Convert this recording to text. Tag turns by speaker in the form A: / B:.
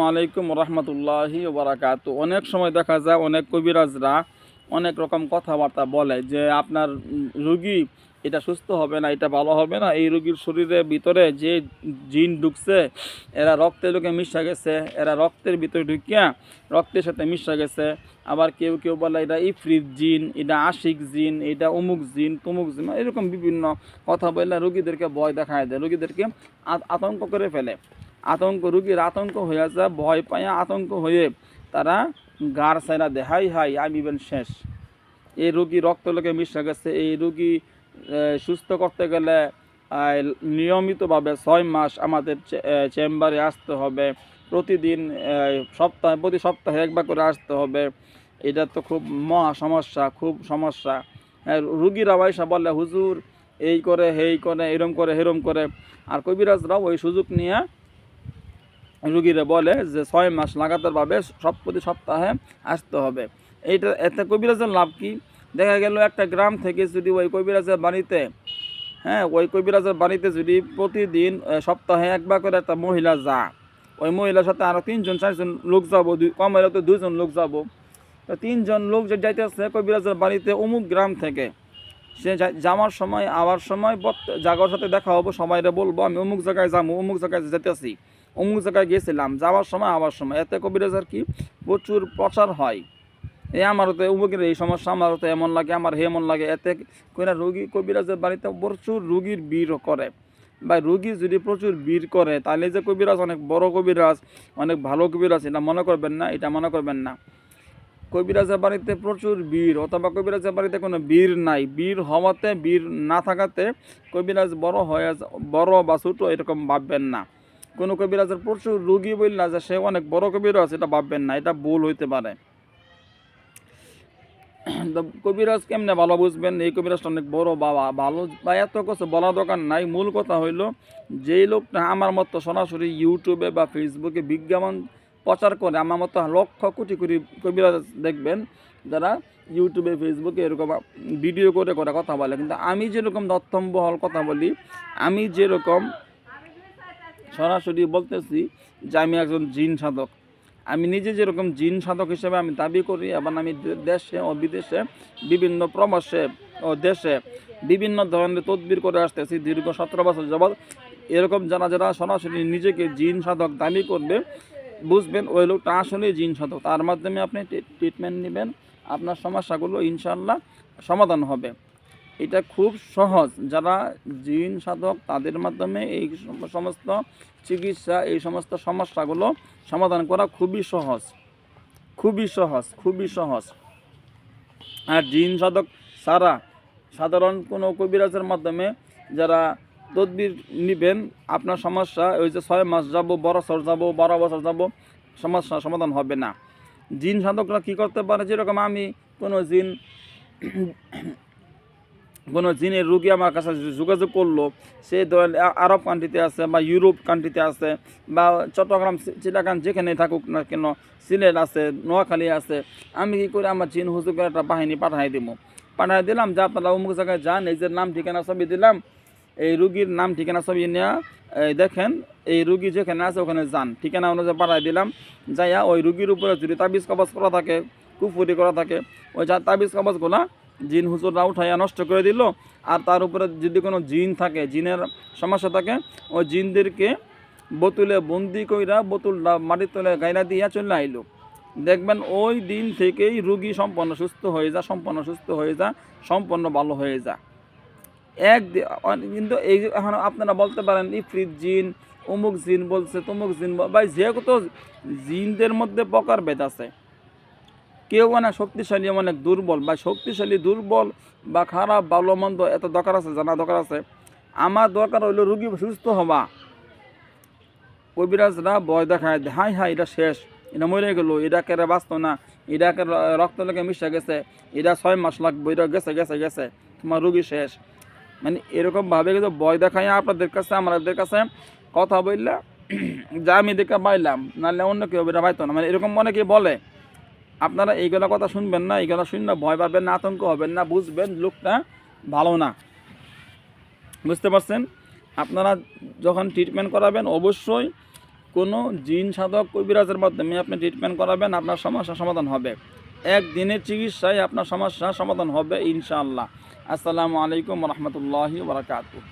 A: আলাইকুম রহমতুল্লাহি বারাকাত। অনেক সময় দেখা যায় অনেক কবিরাজরা অনেক রকম কথাবার্তা বলে যে আপনার রুগী এটা সুস্থ হবে না, এটা ভালো হবে না। এই রুগীর শরীরের ভিতরে যে জিন ঢুকছে, এরা রক্তের লোকে মিশা গেছে, এরা রক্তের ভিতরে ঢুকিয়া রক্তের সাথে মিশা গেছে। আবার কেউ কেউ বলে এটা ইফরিত জিন, এটা আশিক জিন, এটা অমুক জিন, তমুক জিন, এরকম বিভিন্ন কথা বললে রুগীদেরকে ভয় দেখায় দেয়, রুগীদেরকে আত- আতঙ্ক করে ফেলে। আতঙ্ক রুগীর আতঙ্ক হয়ে যায় ভয় পায় আতঙ্ক হয়ে তারা গার সাইরা দেয়, হাই আমি বেন শেষ। এই রুগী রক্ত লোকে মিশে গেছে, এই রুগী সুস্থ করতে গেলে নিয়মিতভাবে ছয় মাস আমাদের চেম্বারে আসতে হবে। প্রতিদিন সপ্তাহে, প্রতি সপ্তাহে একবার করে আসতে হবে। এটা তো খুব মহা সমস্যা, খুব সমস্যা। রুগীরা পয়সা বলে হুজুর, এই করে, হেই করে, এরম করে, হেরম করে। আর কবিরাজরাও ওই সুযোগ নিয়ে রুগীরা বলে যে ছয় মাস লাগাতারভাবে সব প্রতি সপ্তাহে আসতে হবে। এইটা, এতে কবিরাজের লাভ কি? দেখা গেল একটা গ্রাম থেকে যদি ওই কবিরাজের বাড়িতে হ্যাঁ ওই কবিরাজের বাড়িতে যদি প্রতিদিন সপ্তাহে একবার করে একটা মহিলা যা ওই মহিলার সাথে আরও তিনজন, চারজন লোক যাব, দুই, কম হলে তো দুজন লোক যাব। তো তিনজন লোক যে যাইতেছে কবিরাজের বাড়িতে অমুক গ্রাম থেকে, সে যাওয়ার সময় আবার সময় জায়গার সাথে দেখা হব, সবাইরে বলব, আমি অমুক জায়গায় যাব, অমুক জায়গায় যেতেছি অমুক জায়গায় গেছিলাম, যাওয়ার সময়, আবার সময়। এতে কবিরাজার কি প্রচুর প্রচার হয়। এ আমারও তো অমুকের এই সমস্যা আমারও তো এমন লাগে, আমার হে এমন লাগে। এতে করে রুগী কবিরাজের বাড়িতে প্রচুর রুগীর ভিড় করে। বা রুগী যদি প্রচুর ভিড় করে, তাহলে যে কবিরাজ, অনেক বড় কবিরাজ, অনেক ভালো কবিরাজ, এটা মনে করবেন না, এটা মনে করবেন না। কবিরাজের বাড়িতে প্রচুর বীর অথবা কবিরাজের বাড়িতে কোনো বীর নাই। বীর হওয়াতে বীর না থাকাতে কবিরাজ বড় হয়ে, বড় বা ছোটো এরকম ভাববেন না। কোনো কবিরাজের প্রচুর রুগী বললা যে সে অনেক বড় কবিরাজ, এটা ভাববেন না, এটা ভুল হইতে পারে। কবিরাজ কেমনে ভালো বুঝবেন? এই কবিরাজটা অনেক বড় বাবা, ভালো বা এত কিছু বলা দোকান নাই। মূল কথা হইল, যেই লোকটা আমার মতো সরাসরি ইউটিউবে বা ফেসবুকে বিজ্ঞাপন প্রচার করে, আমার মতো লক্ষ কোটি কোটি কবিরাজ দেখবেন, যারা ইউটিউবে, ফেসবুকে এরকম ভিডিও করে করে কথা বলে। কিন্তু আমি যেরকম তথ্যম্বহল কথা বলি, আমি যেরকম সরাসরি বলতেছি যে আমি একজন জিন সাধক। আমি নিজে যেরকম জিন সাধক হিসেবে আমি দাবি করি এবং আমি দেশে ও বিদেশে বিভিন্ন প্রবাসে ও দেশে বিভিন্ন ধরনের তদবির করে আসতেছি দীর্ঘ সতেরো বছর যাবৎ। এরকম যারা যারা সরাসরি নিজেকে জিন সাধক দাবি করবে, বুঝবেন ওই লোকটা আসলে জিন সাধক। তার মাধ্যমে আপনি ট্রিটমেন্ট নেবেন, আপনার সমস্যাগুলো ইনশাল্লাহ সমাধান হবে। এটা খুব সহজ। যারা জিন সাধক, তাদের মাধ্যমে এই সমস্ত চিকিৎসা, এই সমস্ত সমস্যাগুলো সমাধান করা খুবই সহজ। খুবই সহজ খুবই সহজ। আর জিন সাধক ছাড়া সাধারণ কোনো কবিরাজের মাধ্যমে যারা তদবির নেবেন, আপনার সমস্যা ওই যে ছয় মাস যাব, বড় বছর যাব, বারো বছর যাব, সমস্যা সমাধান হবে না। জিন সাধকরা কী করতে পারে? যেরকম আমি কোনো জিন কোনো জিনের রুগী আমার কাছে যোগাযোগ করল, সে ধরেন আরব কান্ট্রিতে আছে বা ইউরোপ কান্ট্রিতে আছে বা চট্টগ্রাম, চি- চিটাগাং যেখানে থাকুক না কেন, সিলেট আছে, নোয়াখালী আছে, আমি কী করে আমার জিন হুজুকের একটা বাহিনী পাঠাই দিব? পাঠাই দিলাম, যে আপনারা অমুক জায়গায় যান, এই যে নাম, ঠিকানা ছবি দিলাম, এই রুগীর নাম, ঠিকানা ছবি নেওয়া দেখেন, এই রুগী যেখানে আছে ওখানে যান, ঠিকানা অনুযায়ী পাঠাই দিলাম, যাইয়া ওই রুগীর উপরে যদি তাবিজ কবজ করা থাকে, কুফুরি করা থাকে, ওই যা তাবিজ কবজগুলা জিন হুজুররা উঠাইয়া নষ্ট করে দিল। আর তার উপরে যদি কোনো জিন থাকে, জিনের সমস্যা থাকে, ওই জিনদেরকে বোতলে বন্দি কইরা বোতলটা মাটির তলে গাইলা দিয়া চলে আইলো। দেখবেন ওই দিন থেকেই রুগী সম্পন্ন সুস্থ হয়ে যা, সম্পন্ন সুস্থ হয়ে যা, সম্পন্ন ভালো হয়ে যা। এক কিন্তু এই এখন আপনারা বলতে পারেন, ইফরিত জিন অমুক জিন বলছে, তমুক জিন ভাই যে কত জিনদের মধ্যে প্রকার ভেদ আছে। কেউ অনেক শক্তিশালী অনেক দুর্বল বা শক্তিশালী, দুর্বল বা খারাপ ভালো মন্দ এত দরকার আছে, জানা দরকার আছে। আমার দরকার হইল রুগী সুস্থ হওয়া। কবিরাজরা ভয় দেখায়, হাই হাই, এটা শেষ, এটা মরে গেল, এটা কেরে বাঁচত না, এটা রক্ত লেগে মিশে গেছে, এটা ছয় মাস লাগবে, এটা গেছে গেছে গেছে, তোমার রুগী শেষ। মানে এরকমভাবে কিন্তু ভয় দেখায় আপনাদের কাছে, আমাদের কাছে। কথা বললে, যা আমি দেখে পাইলাম, নাহলে অন্য কেউ এটা পাইতো না। মানে এরকম অনেকে বলে আপনারা এইগুলো কথা শুনবেন না, এইগুলো না ভয় পাবেন না, আতঙ্ক হবেন না, বুঝবেন লোকটা ভালো না। বুঝতে পারছেন? আপনারা যখন ট্রিটমেন্ট করাবেন, অবশ্যই কোনো জিন সাধক কবিরাজের মাধ্যমে আপনি ট্রিটমেন্ট করাবেন, আপনার সমস্যা সমাধান হবে। একদিনের চিকিৎসায় আপনার সমস্যা সমাধান হবে, ইনশাআল্লাহ। আসসালামু আলাইকুম রহমতুল্লাহি বারাকাতুহ।